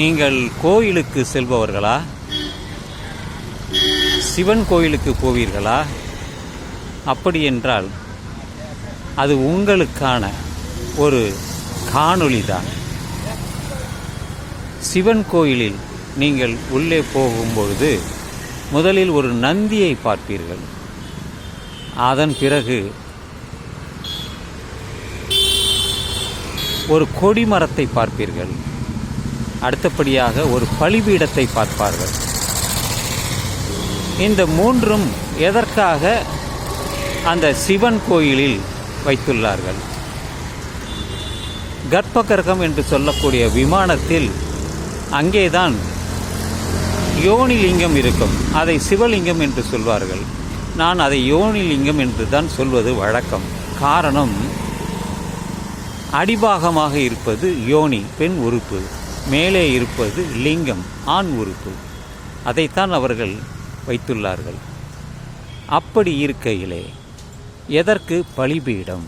நீங்கள் கோயிலுக்கு செல்பவர்களா? சிவன் கோயிலுக்கு போவீர்களா? அப்படி என்றால் அது உங்களுக்கான ஒரு காணொளி தான் சிவன் கோயிலில் நீங்கள் உள்ளே போகும்பொழுது முதலில் ஒரு நந்தியை பார்ப்பீர்கள். அதன் பிறகு ஒரு கொடிமரத்தை பார்ப்பீர்கள். அடுத்தபடியாக ஒரு பலிபீடத்தை பார்ப்பார்கள். இந்த மூன்றும் எதற்காக அந்த சிவன் கோயிலில் வைத்துள்ளார்கள்? கர்ப்பகிரகம் என்று சொல்லக்கூடிய விமானத்தில் அங்கேதான் யோனிலிங்கம் இருக்கும். அதை சிவலிங்கம் என்று சொல்வார்கள். நான் அதை யோனிலிங்கம் என்று தான் சொல்வது வழக்கம். காரணம் அடிபாகமாக இருப்பது யோனி பெண் உறுப்பு. மேலே இருப்பது லிங்கம் ஆண் உறுப்பு. அதைத்தான் அவர்கள் வைத்துள்ளார்கள். அப்படி இருக்கையிலே எதற்கு பலிபீடம்?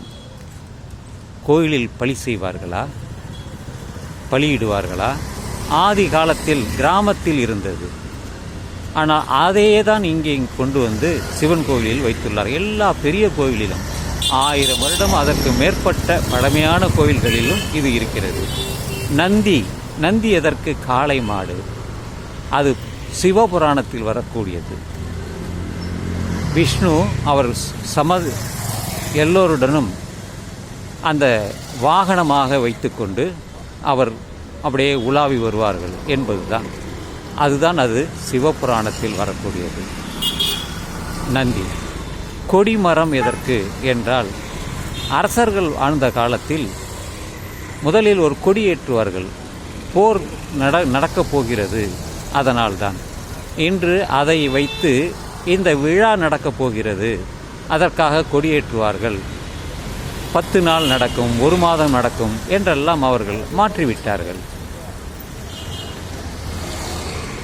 கோயிலில் பழி செய்வார்களா? பலியிடுவார்களா? ஆதி காலத்தில் கிராமத்தில் இருந்தது. ஆனால் அதையே தான் இங்கே கொண்டு வந்து சிவன் கோயிலில் வைத்துள்ளார். எல்லா பெரிய கோயிலிலும் ஆயிரம் வருடம் அதற்கு மேற்பட்ட பழமையான கோயில்களிலும் இது இருக்கிறது. நந்தி நந்தி எதற்கு காளை மாடு. அது சிவபுராணத்தில் வரக்கூடியது. விஷ்ணு அவர் சம எல்லோருடனும் அந்த வாகனமாக வைத்துக்கொண்டு அவர் அப்படியே உலாவி வருவார்கள் என்பதுதான். அதுதான் அது சிவபுராணத்தில் வரக்கூடியது. நந்தி கொடிமரம் எதற்கு என்றால் அரசர்கள் வாழ்ந்த காலத்தில் முதலில் ஒரு கொடி ஏற்றுவார்கள் போர் நட நடக்கப் போகிறது. அதனால்தான். இன்று அதை வைத்து இந்த விழா நடக்கப் போகிறது. அதற்காக கொடியேற்றுவார்கள். பத்து நாள் நடக்கும் ஒரு மாதம் நடக்கும் என்றெல்லாம் அவர்கள் மாற்றிவிட்டார்கள்.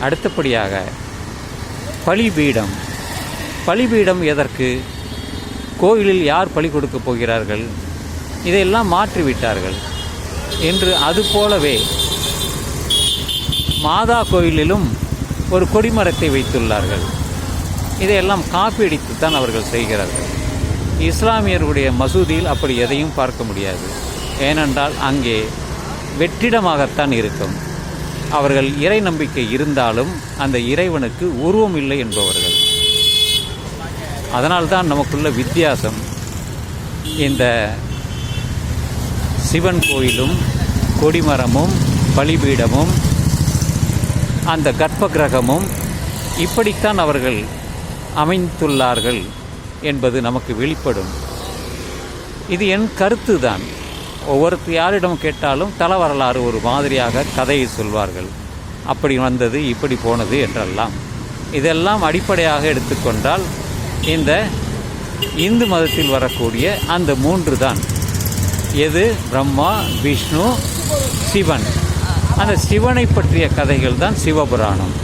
அடுத்தபடியாக பலிபீடம். பலிபீடம் எதற்கு? கோயிலில் யார் பலி கொடுக்கப் போகிறார்கள்? இதையெல்லாம் மாற்றிவிட்டார்கள். என்று அதுபோலவே மாதா கோயிலிலும் ஒரு கொடிமரத்தை வைத்துள்ளார்கள். இதையெல்லாம் காப்பியடித்துத்தான் அவர்கள் செய்கிறார்கள். இஸ்லாமியர்களுடைய மசூதியில் அப்படி எதையும் பார்க்க முடியாது. ஏனென்றால் அங்கே வெற்றிடமாகத்தான் இருக்கும். அவர்கள் இறை நம்பிக்கை இருந்தாலும் அந்த இறைவனுக்கு உருவம் இல்லை என்பவர்கள். அதனால்தான் நமக்குள்ள வித்தியாசம். இந்த சிவன் கோயிலும் கொடிமரமும் பலிபீடமும் அந்த கர்ப்ப கிரகமும் இப்படித்தான் அவர்கள் அமைத்துள்ளார்கள் என்பது நமக்கு வெளிப்படும். இது என் கருத்து தான் ஒவ்வொருத்தர் யாரிடம் கேட்டாலும் தல வரலாறு ஒரு மாதிரியாக கதையை சொல்வார்கள். அப்படி வந்தது இப்படி போனது என்றெல்லாம். இதெல்லாம் அடிப்படையாக எடுத்துக்கொண்டால் இந்த இந்து மதத்தில் வரக்கூடிய அந்த மூன்று தான் எது? பிரம்மா விஷ்ணு சிவன். அந்த சிவனை பற்றிய கதைகள் தான் சிவபுராணம்.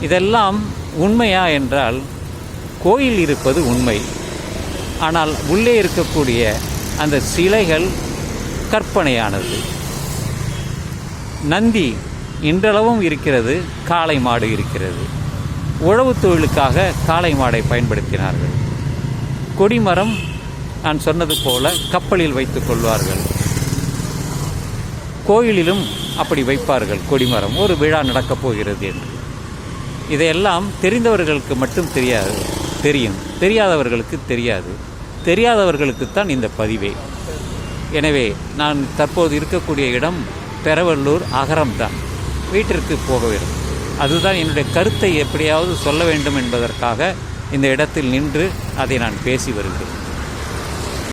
இதெல்லாம் உண்மையா என்றால் கோயில் இருப்பது உண்மை. ஆனால் உள்ளே இருக்கக்கூடிய அந்த சிலைகள் கற்பனையானது. நந்தி இன்றளவும் இருக்கிறது காளை மாடு இருக்கிறது. உழவு தொழிலுக்காக காளை மாடை பயன்படுத்தினார்கள். கொடிமரம் நான் சொன்னது போல கப்பலில் வைத்துக் கொள்வார்கள். கோயிலிலும் அப்படி வைப்பார்கள். கொடிமரம். ஒரு விழா நடக்கப் போகிறது என்று. இதையெல்லாம் தெரிந்தவர்களுக்கு மட்டும் தெரியாது. தெரியும். தெரியாதவர்களுக்கு தெரியாது. தெரியாதவர்களுக்குத்தான் இந்த பதிவே. எனவே நான் தற்போது இருக்கக்கூடிய இடம் பெரவல்லூர் அகரம்தான். வீட்டிற்கு போக வேண்டும். அதுதான் என்னுடைய கருத்தை எப்படியாவது சொல்ல வேண்டும் என்பதற்காக இந்த இடத்தில் நின்று அதை நான் பேசி வருகிறேன்.